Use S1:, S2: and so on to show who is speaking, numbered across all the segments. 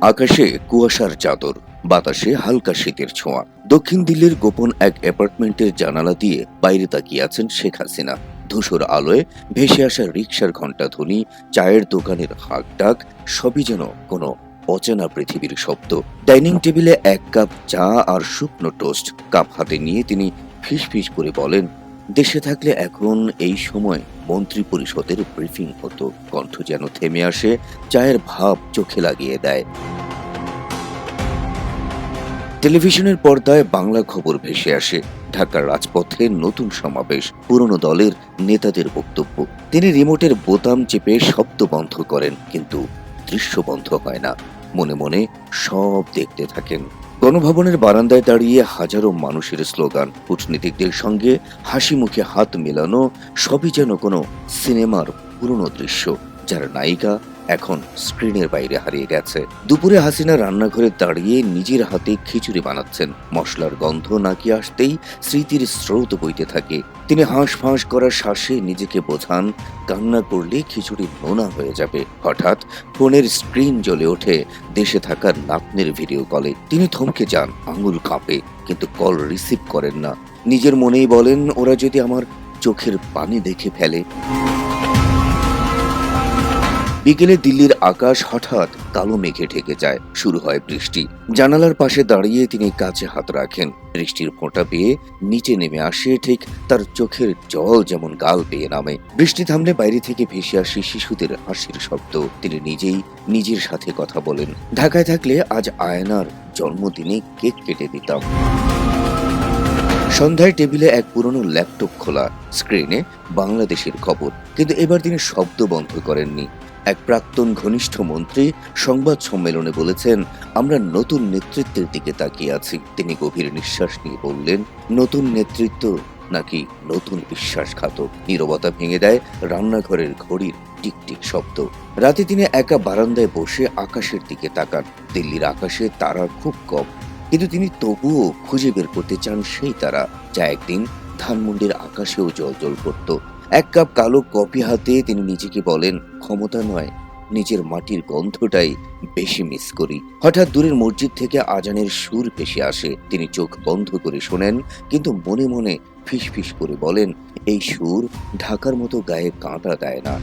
S1: আকাশে কুয়াশার চাদর, বাতাসে হালকা শীতের ছোঁয়া। দক্ষিণ দিল্লির গোপন এক অ্যাপার্টমেন্টের জানালা দিয়ে বাইরে তাকিয়ে আছেন শেখ হাসিনা। ধূসর আলোয় ভেসে আসা রিক্সার ঘণ্টা ধ্বনি, চায়ের দোকানের হাঁক ডাক সবই যেন কোনো অচেনা পৃথিবীর শব্দ। ডাইনিং টেবিলে এক কাপ চা আর শুকনো টোস্ট কাপ হাতে নিয়ে তিনি ফিস ফিস করে বলেন দেশে থাকলে এখন এই সময় মন্ত্রী পরিষদের ব্রিফিং হতো। কণ্ঠ যেন থেমে আসে, চায়ের ভাব চোখে লাগিয়ে দেয়। টেলিভিশনের পর্দায় বাংলা খবর ভেসে আসে। ঢাকার রাজপথে নতুন সমাবেশ, পুরনো দলের নেতাদের বক্তব্য। তিনি রিমোটের বোতাম চেপে শব্দ বন্ধ করেন, কিন্তু দৃশ্য বন্ধ হয় না। মনে মনে সব দেখতে থাকেন। গণভবনের বারান্দায় দাঁড়িয়ে হাজারো মানুষের স্লোগান, কূটনীতিকদের সঙ্গে হাসি মুখে হাত মেলানো সবই যেন কোনো সিনেমার পুরনো দৃশ্য। যার নায়িকা এখন স্ক্রিনের বাইরে হারিয়ে গেছে। দুপুরে হাসিনা রান্নাঘরে দাঁড়িয়ে নিজের হাতে খিচুড়ি বানাচ্ছেন। মশলার গন্ধ নাকি আসতেই স্মৃতির স্রোত বইতে থাকে। তিনি হাঁস ফাঁস করার শ্বাসে নিজেকে বোঝান, কান্না করলে খিচুড়ি নোনা হয়ে যাবে। হঠাৎ ফোনের স্ক্রিন জ্বলে ওঠে, দেশে থাকার নাতনের ভিডিও কলে। তিনি থমকে যান, আঙুল কাঁপে, কিন্তু কল রিসিভ করেন না। নিজের মনেই বলেন, ওরা যদি আমার চোখের পানি দেখে ফেলে। বিকেলে দিল্লির আকাশ হঠাৎ কালো মেঘে ঢেকে যায়। শুরু হয় বৃষ্টি। জানালার পাশে দাঁড়িয়ে তিনি কাছে হাত রাখেন। বৃষ্টির ফোঁটা পেয়ে নিচে নেমে আসে ঠিক তার চোখের জল যেমন গাল পেয়ে নামে। বৃষ্টি থামলে বাইরে থেকে ভেসে আসে শিশুদের হাসির শব্দ। তিনি নিজেই নিজের সাথে কথা বলেন। ঢাকায় থাকলে আজ আয়নার জন্মদিনে কেক কেটে দিতাম। সন্ধ্যায় টেবিলে এক পুরনো ল্যাপটপ খোলা। স্ক্রিনে বাংলাদেশের খবর। কিন্তু এবার তিনি শব্দ বন্ধ করেননি। এক প্রাক্তন ঘনিষ্ঠ মন্ত্রী সংবাদ সম্মেলনে বলেছেন, আমরা নতুন নেতৃত্বের দিকে তাকিয়ে আছি। তিনি গভীর নিঃশ্বাস নিয়ে বললেন, নতুন নেতৃত্ব নাকি নতুন বিশ্বাসঘাতক? নীরবতা ভেঙে দেয় রান্নাঘরের ঘড়ির টিকটিক শব্দ। রাতে তিনি একা বারান্দায় বসে আকাশের দিকে তাকান। দিল্লির আকাশে তারা খুব কম, কিন্তু তিনি তবুও খুঁজে বের করতে চান সেই তারা, যা একদিন ধানমন্ডির আকাশেও জল জল করত। এক কাপ কালো কফি হাতে তিনি নিজেকে বলেন, ক্ষমতা নয়, নিজের মাটির গন্ধটাই বেশি মিস করি। হঠাৎ দূরের মসজিদ থেকে আজানের সুর ভেসে আসে। তিনি চোখ বন্ধ করে শোনেন, কিন্তু মনে মনে ফিসফিস করে বলেন, এই সুর ঢাকার মতো গায়ে কাঁটা দেয় না।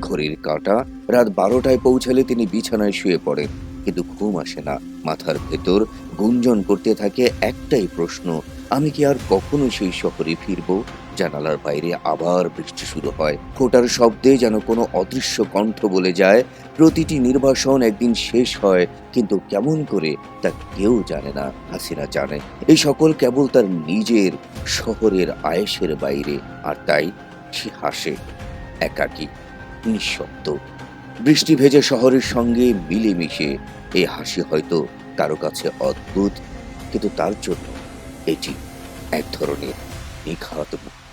S1: ঘড়ির কাঁটা রাত বারোটায় পৌঁছালে তিনি বিছানায় শুয়ে পড়েন, কিন্তু ঘুম আসে না। মাথার ভেতর গুঞ্জন করতে থাকে একটাই প্রশ্ন আমি কি আর কখনো সেই শহরে ফিরবো? জানালার বাইরে আবার বৃষ্টি শুরু হয়। ফোটার শব্দে যেন কোনো অদৃশ্য কণ্ঠ বলে যায়। প্রতিটি নির্বাসন একদিন শেষ হয়, কিন্তু কেমন করে তা কেউ জানে না, হাসিনা জানে। এই সকল কেবল তার নিজের শহরের আয়েসের বাইরে, আর তাই সে হাসে একাকী, নিঃশব্দ। বৃষ্টি ভেজে শহরের সঙ্গে মিলেমিশে, এই হাসি হয়তো কারও কাছে অদ্ভুত, কিন্তু তার জন্য এটি এক ধরনের নিখাত মুক্তি